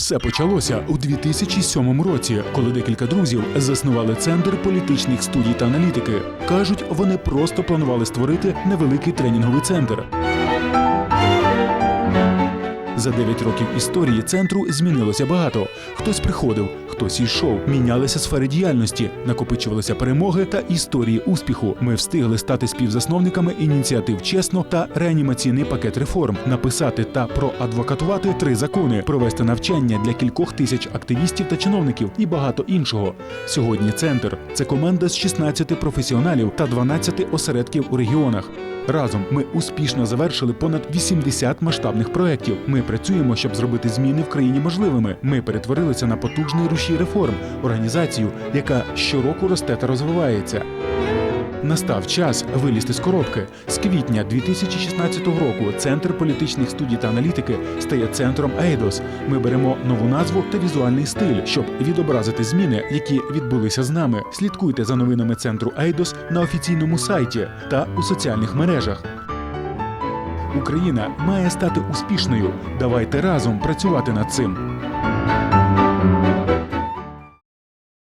Все почалося у 2007 році, коли декілька друзів заснували центр політичних студій та аналітики. Кажуть, вони просто планували створити невеликий тренінговий центр. За 9 років історії центру змінилося багато. Хтось приходив, хтось йшов, мінялися сфери діяльності, накопичувалися перемоги та історії успіху. Ми встигли стати співзасновниками ініціатив чесно та реанімаційний пакет реформ, написати та проадвокатувати три закони, провести навчання для кількох тисяч активістів та чиновників і багато іншого. Сьогодні центр це команда з 16 професіоналів та 12 осередків у регіонах. Разом ми успішно завершили понад 80 масштабних проєктів. Ми працюємо, щоб зробити зміни в країні можливими. Ми перетворилися на потужний рушій реформ, організацію, яка щороку росте та розвивається. Настав час вилізти з коробки. З квітня 2016 року Центр політичних студій та аналітики стає центром Ейдос. Ми беремо нову назву та візуальний стиль, щоб відобразити зміни, які відбулися з нами. Слідкуйте за новинами центру Ейдос на офіційному сайті та у соціальних мережах. Україна має стати успішною. Давайте разом працювати над цим.